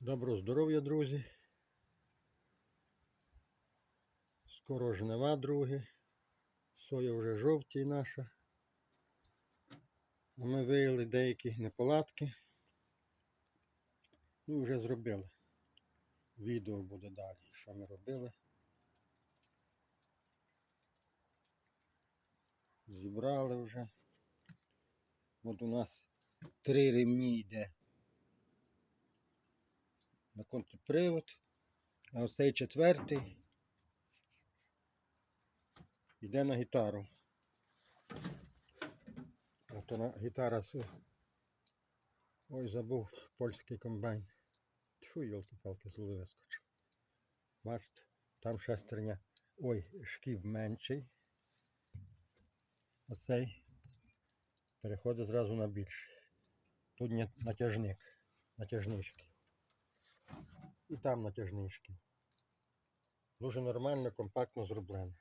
Доброго здоров'я, друзі. Скоро жнива, друге. Соя вже жовтій наша. А ми виявили деякі неполадки. Ну, вже зробили. Відео буде далі, що ми робили. Зібрали вже. От у нас три ремні йде на контрпривод, а оцей четвертий йде на гітару. Ото на гітара з. Ой, забув польський комбайн. Тьфу, йолки-палки, зловив вискочив. Бачите, там шестерня. Ой, шків менший. Оцей переходить зразу на більший. Тут натяжник, натяжнички. І там натяжнички. Дуже нормально, компактно зроблено.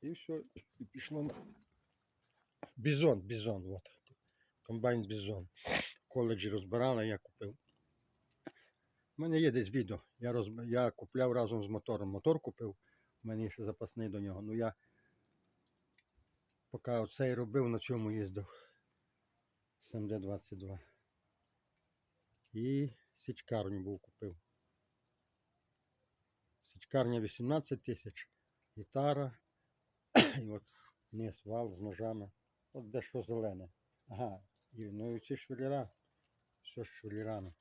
І все, і пішло. Бізон, бізон, от. Комбайн бізон. В коледжі розбирали, я купив. У мене є десь відео. Я, роз... я купляв разом з мотором. Мотор купив, у мене ще запасний до нього. Ну я поки оцей робив, на цьому їздив. СМД-22. І січкарню був купив. Січкарня 18 тисяч, гітара. І от низ вал з ножами. От дещо зелене. Ага, і, ну і ці швеліра. Все з швелірами.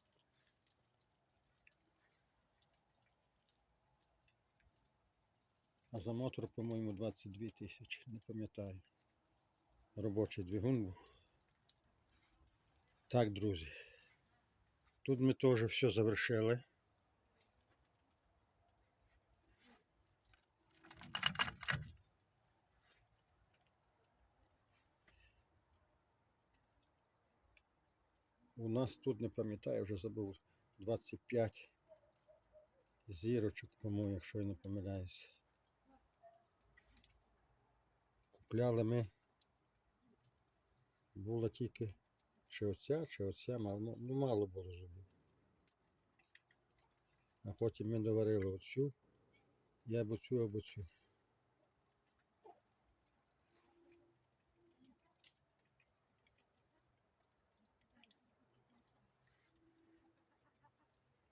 А за мотор, по-моєму, 22 тисячі, не пам'ятаю. Робочий двигун був. Так, друзі. Тут ми теж все завершили. У нас тут, не пам'ятаю, вже забув 25 зірочок, по-моєму, якщо я не помиляюся. Купляли ми. Була тільки чи оця, чи оця, мало, ну мало було зубів. А потім ми доварили оцю, я або цю, або цю.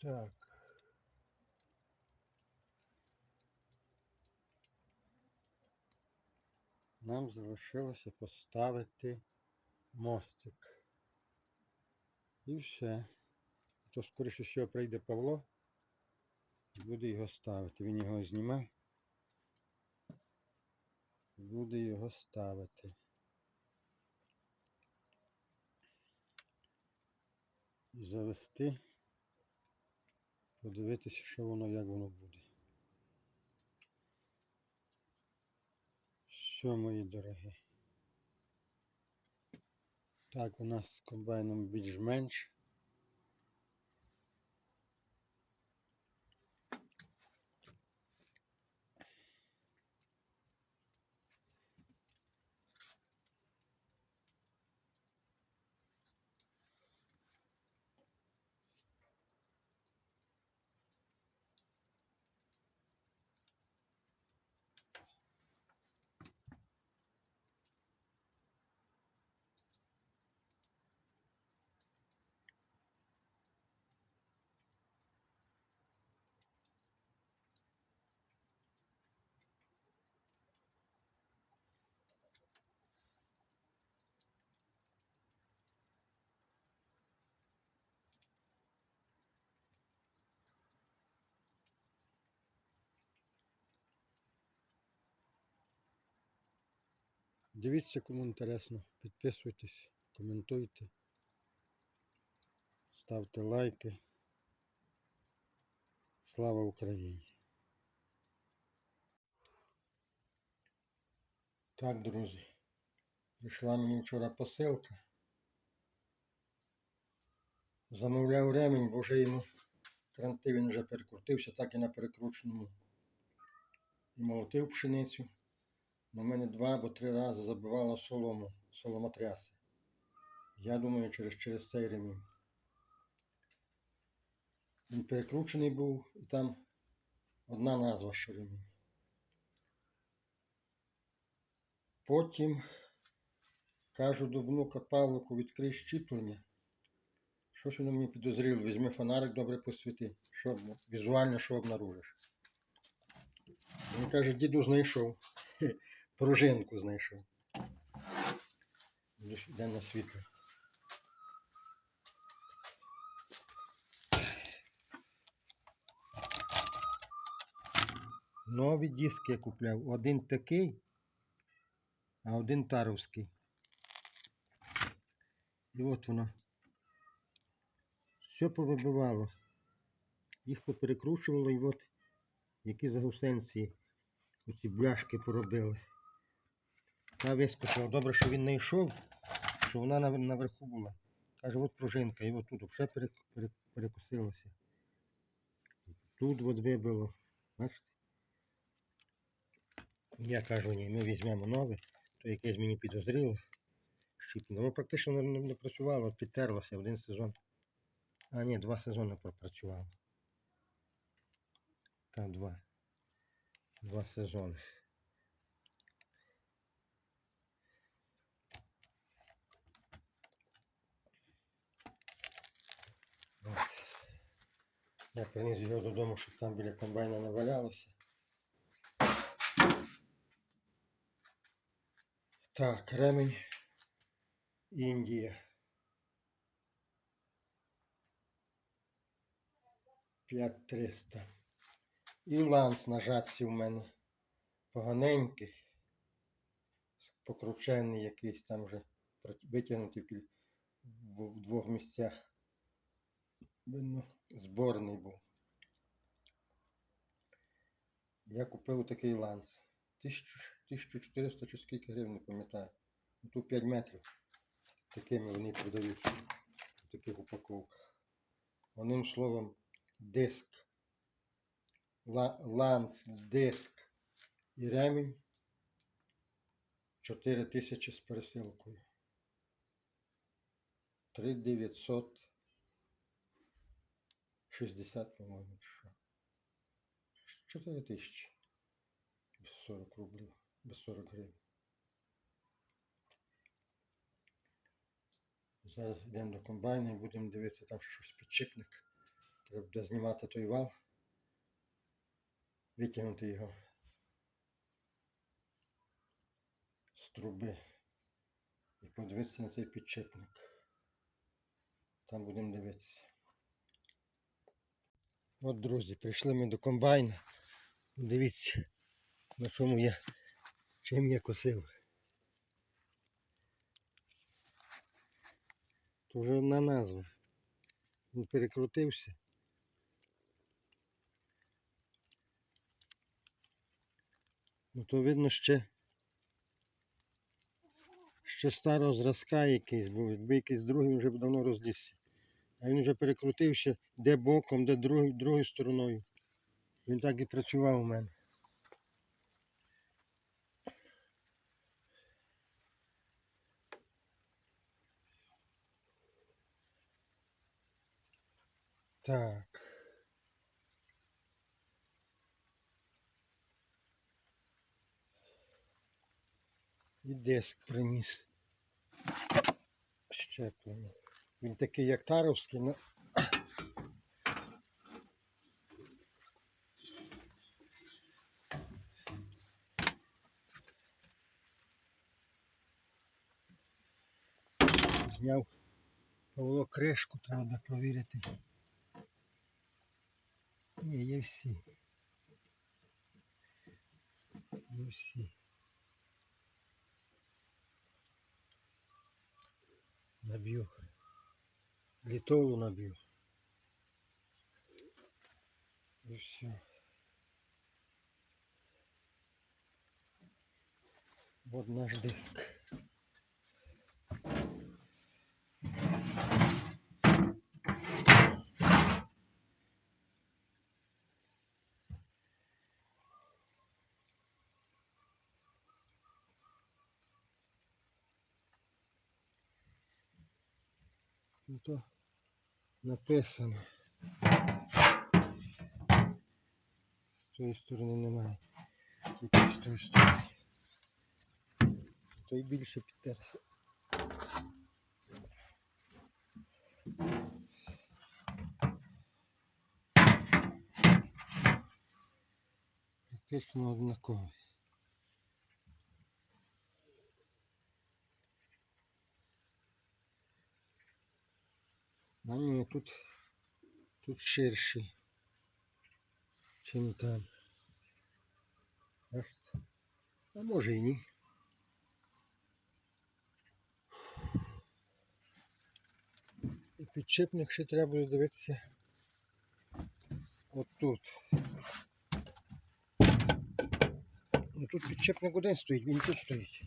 Так. Нам залишилося поставити мостик. І все. То скоріше всього прийде Павло і буде його ставити. Він його знімав. і Буде його ставити. Завести. Подивитися, що воно, як воно буде. Все, мої дорогі. Так, у нас з комбайном більш-менш. Дивіться, кому інтересно. Підписуйтесь, коментуйте, ставте лайки. Слава Україні! Так, друзі, прийшла мені вчора посилка. Замовляв ремінь, бо вже йому кранти він вже перекрутився, так і на перекрученому. І молотив пшеницю. На мене два або три рази забивало солому, соломотряси. Я думаю, через, через цей ремінь. Він перекручений був, і там одна назва ширини. Потім кажу до внука Павлику, відкрий щіплення. Щось воно мені підозріло. Візьми фонарик, добре посвіти. Що візуально що обнаружиш. Він каже, діду знайшов. Пружинку знайшов. Йде на світло. Нові диски я купляв. Один такий, а один таровський. І от воно. Все повибивало. Їх поперекручувало і от які загусенці оці бляшки поробили. Та вискочила. Добре, що він не йшов, що вона наверху була. Каже, от пружинка, і от тут все перек, перек, перекосилося. Тут от вибило. Бачите? Я кажу, ні, ми візьмемо нове, то якесь мені підозріло. Щіплення. Воно практично не, не, не працювало, підтерлося один сезон. А ні, два сезони пропрацювало. Так, два. Два сезони. Я приніс його додому, щоб там біля комбайна не валялося. Так, ремень Індія. 5300. І ланц на жатці в мене поганенький. Покручений якийсь там вже витягнутий в двох місцях. Видно, зборний був. Я купив такий ланц. 1400 чи скільки гривень, не пам'ятаю. Ну, Тут 5 метрів. Такими вони продають в таких упаковках. Одним словом, диск. Ла- Ланц, диск і ремінь 4 тисячі з пересилкою. 3960, по-моєму, що. 4 тисячі. Без 40 рублів, без 40 гривень. Зараз йдемо до комбайна і будемо дивитися там щось підшипник. Треба буде знімати той вал, витягнути його з труби і подивитися на цей підшипник. Там будемо дивитися. От, друзі, прийшли ми до комбайна. Дивіться, на чому я, чим я косив. То вже одна назва. Він перекрутився. Ну то видно ще. Ще старого зразка якийсь був, якби якийсь другий вже б давно розлізся. А він вже перекрутився де боком, де другою, другою стороною. Він так і працював у мене. Так. І диск приніс. Щеплення. Він такий як таровський, ну. Зняв Павло кришку, треба провірити. Ні, є всі. Є всі. Наб'ю. Літолу наб'ю. І все. Вот наш диск. Ну то написано. З тої сторони немає. Тільки з тої сторони. Той більше підтерся. Практично однаковий. А ні, тут, тут ширший, чим там. Ах, а може і ні. І підчепник ще треба буде дивитися. От тут. Ну тут підчепник один стоїть, він тут стоїть.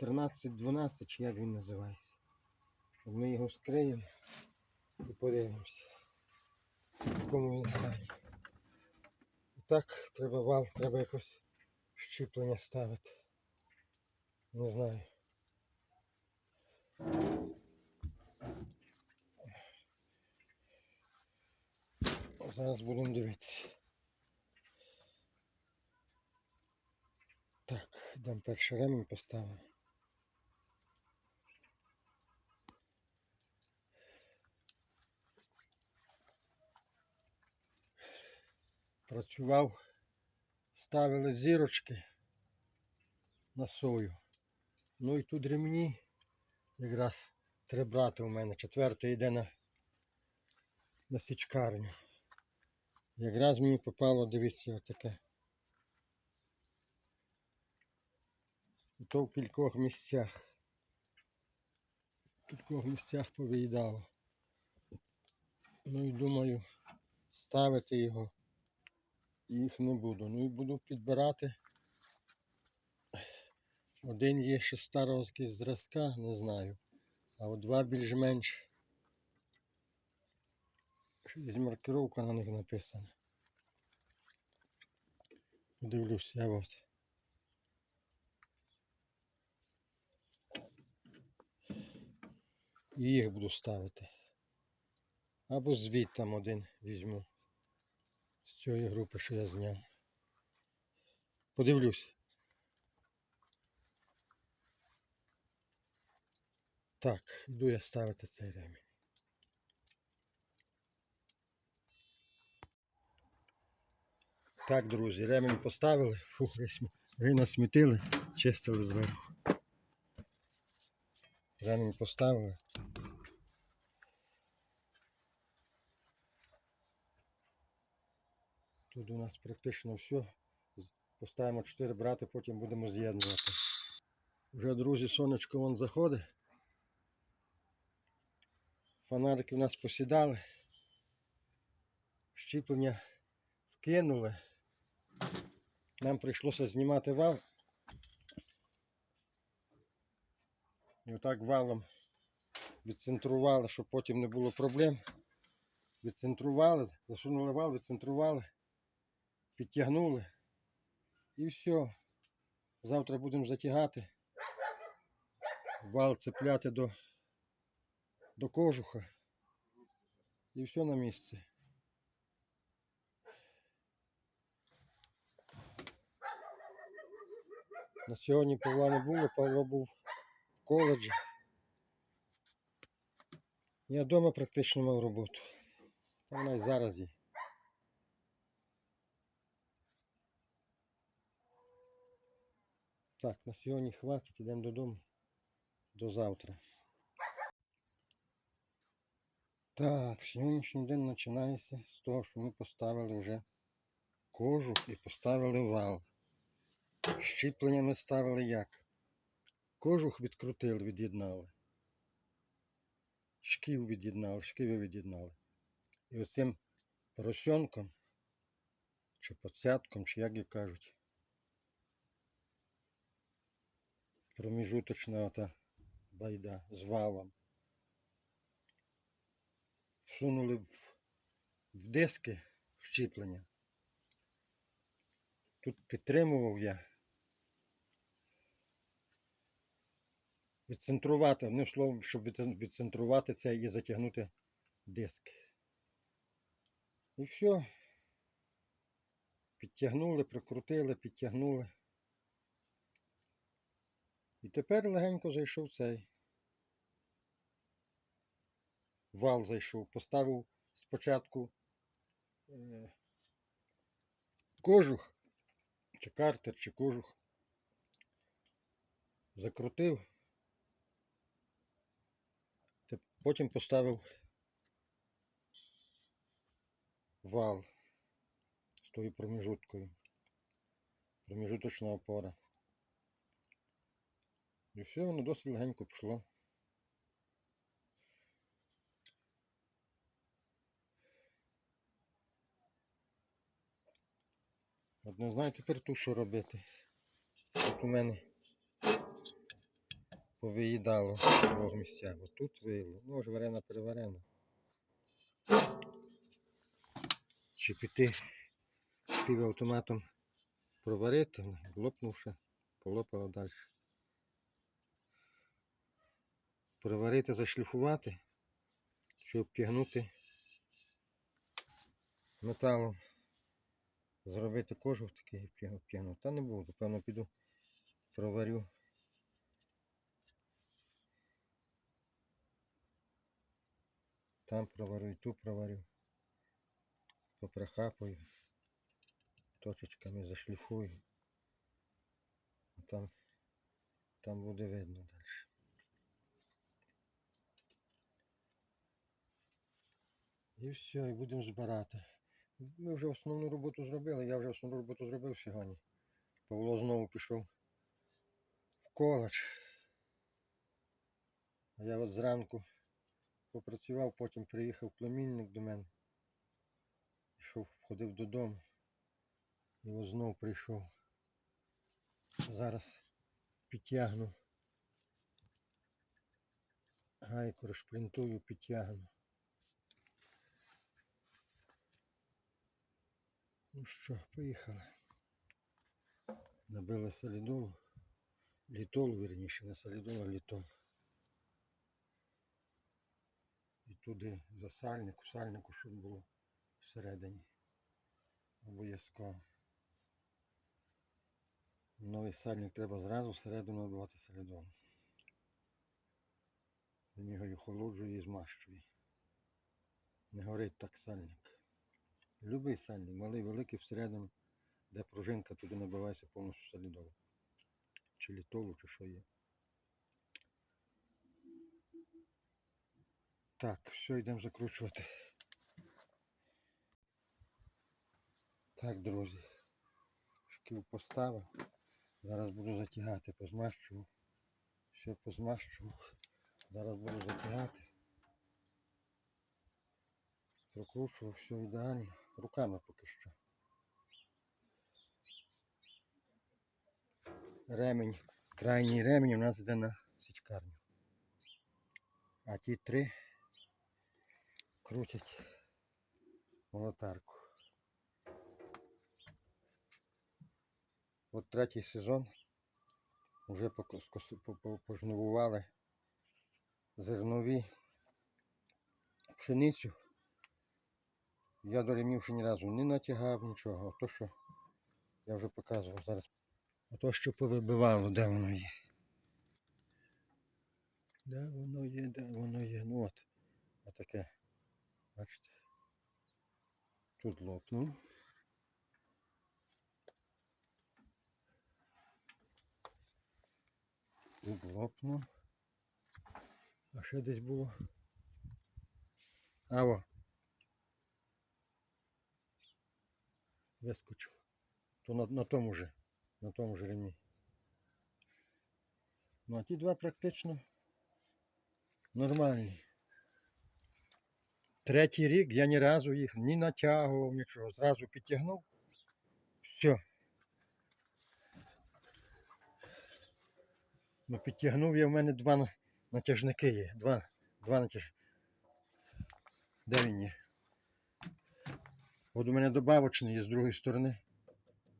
13-12, чи як він називається. Ми його скриємо і подивимося, в якому він стані. І так треба вал, треба якось щіплення ставити. Не знаю. Зараз будемо дивитися. Так, йдемо перший ремінь поставимо. Працював, ставили зірочки на сою. Ну і тут ремні якраз три брати у мене. Четвертий йде на, на січкарню. Якраз мені попало, дивіться, отаке. То в кількох місцях. В кількох місцях повиїдало. Ну і думаю, ставити його їх не буду. Ну і буду підбирати. Один є ще старого зразка, не знаю. А от два більш-менш. Щось маркировка на них написана. Подивлюся, от. І їх буду ставити. Або звідти там один візьму. Цієї групи, що я зняв. Подивлюсь. Так, йду я ставити цей ремінь. Так, друзі, ремінь поставили. Фух, ви насмітили, чистили зверху. Ремінь поставили. Тут у нас практично все. Поставимо 4 брати, потім будемо з'єднувати. Вже, друзі, сонечко вон заходить. Фонарики у нас посідали. Щіплення вкинули. Нам прийшлося знімати вал. І отак валом відцентрували, щоб потім не було проблем. Відцентрували, засунули вал, відцентрували, підтягнули. І все. Завтра будемо затягати. Вал цепляти до, до кожуха. І все на місці. На сьогодні Павла не було, Павло був в коледжі. Я вдома практично мав роботу. Вона й зараз є. Так, на сьогодні хватить, йдемо додому. До завтра. Так, сьогоднішній день починається з того, що ми поставили вже кожух і поставили вал. Щіплення ми ставили як? Кожух відкрутили, від'єднали. Шків від'єднали, шківи від'єднали. І ось цим поросенком, чи поцятком, чи як її кажуть, проміжуточна ота байда з валом. Всунули в, в диски щіплення. Тут підтримував я. Відцентрувати, одним словом, щоб відцентрувати це і затягнути диск. І все. Підтягнули, прикрутили, підтягнули. І тепер легенько зайшов цей. Вал зайшов, поставив спочатку е, кожух, чи картер, чи кожух. Закрутив. Потім поставив вал з тою проміжуткою. Проміжуточна опора. І все, воно досить легенько пішло. От не знаю тепер тут що робити. Тут у мене повиїдало в двох місцях. От тут виїло. Ну, ось варена переварена. Чи піти півавтоматом проварити, лопнувши, полопало далі. Проварити, зашліфувати, щоб обтягнути металом. Зробити кожух такий обтяг- обтягнути. Та не буду, певно піду проварю. Там проварю і ту проварю. Попрохапаю. Точечками зашліфую. А там, там буде видно далі. І все, і будемо збирати. Ми вже основну роботу зробили, я вже основну роботу зробив сьогодні. Павло знову пішов в коледж. А я от зранку попрацював, потім приїхав племінник до мене. Пішов, ходив додому. І от знову прийшов. Зараз підтягну. Гайку розшплінтую, підтягну. Ну що, поїхали. Набили солідолу. Літол, вірніше, не солідол, а літол. І туди за сальник, сальнику, щоб було всередині. Обов'язково. Новий сальник треба зразу всередину набивати солідол. Він його і охолоджує і змащує. Не горить так сальник. Любий сальник, малий, великий всередину, де пружинка, туди набивається повністю солідол. Чи літолу, чи що є. Так, все, йдемо закручувати. Так, друзі. Шків поставив. Зараз буду затягати, позмащував. Все позмащував. Зараз буду затягати. Прокручував все ідеально. Руками поки що. Ремень, крайній ремень у нас йде на січкарню. А ті три крутять молотарку. От третій сезон вже поко- скоси- по- по- пожнивували зернові пшеницю. Я до ремів ще ні разу не натягав нічого. То, що я вже показував зараз. Ото, що повибивало, де воно є. Де воно є, де воно є. Ну от. Отаке. Бачите. Тут лопнув. Тут лопнув. А ще десь було. А Вискочив. То на, на тому же. На тому же ремні. Ну а ті два практично нормальні. Третій рік я ні разу їх ні натягував, нічого. Зразу підтягнув. Все. Ну, підтягнув я в мене два натяжники є. Два, два натяж. Де він є? От у мене добавочний є з другої сторони.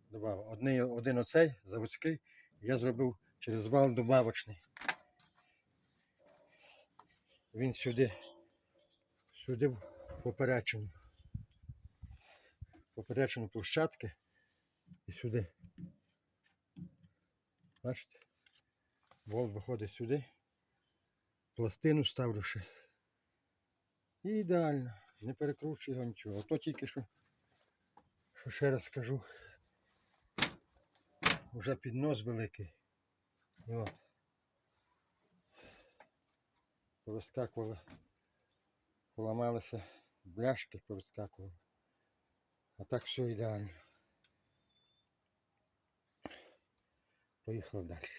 Добавив. Одний, один оцей заводський, я зробив через вал добавочний. Він сюди, сюди поперечину. Поперечину площадки і сюди. Бачите? Болт виходить сюди. Пластину ставлю ще. І ідеально. Не перекручую його нічого. Ото тільки що, що ще раз скажу. вже піднос великий. І от. Повискакували. Поламалися бляшки, повискакували. А так все ідеально. Поїхав далі.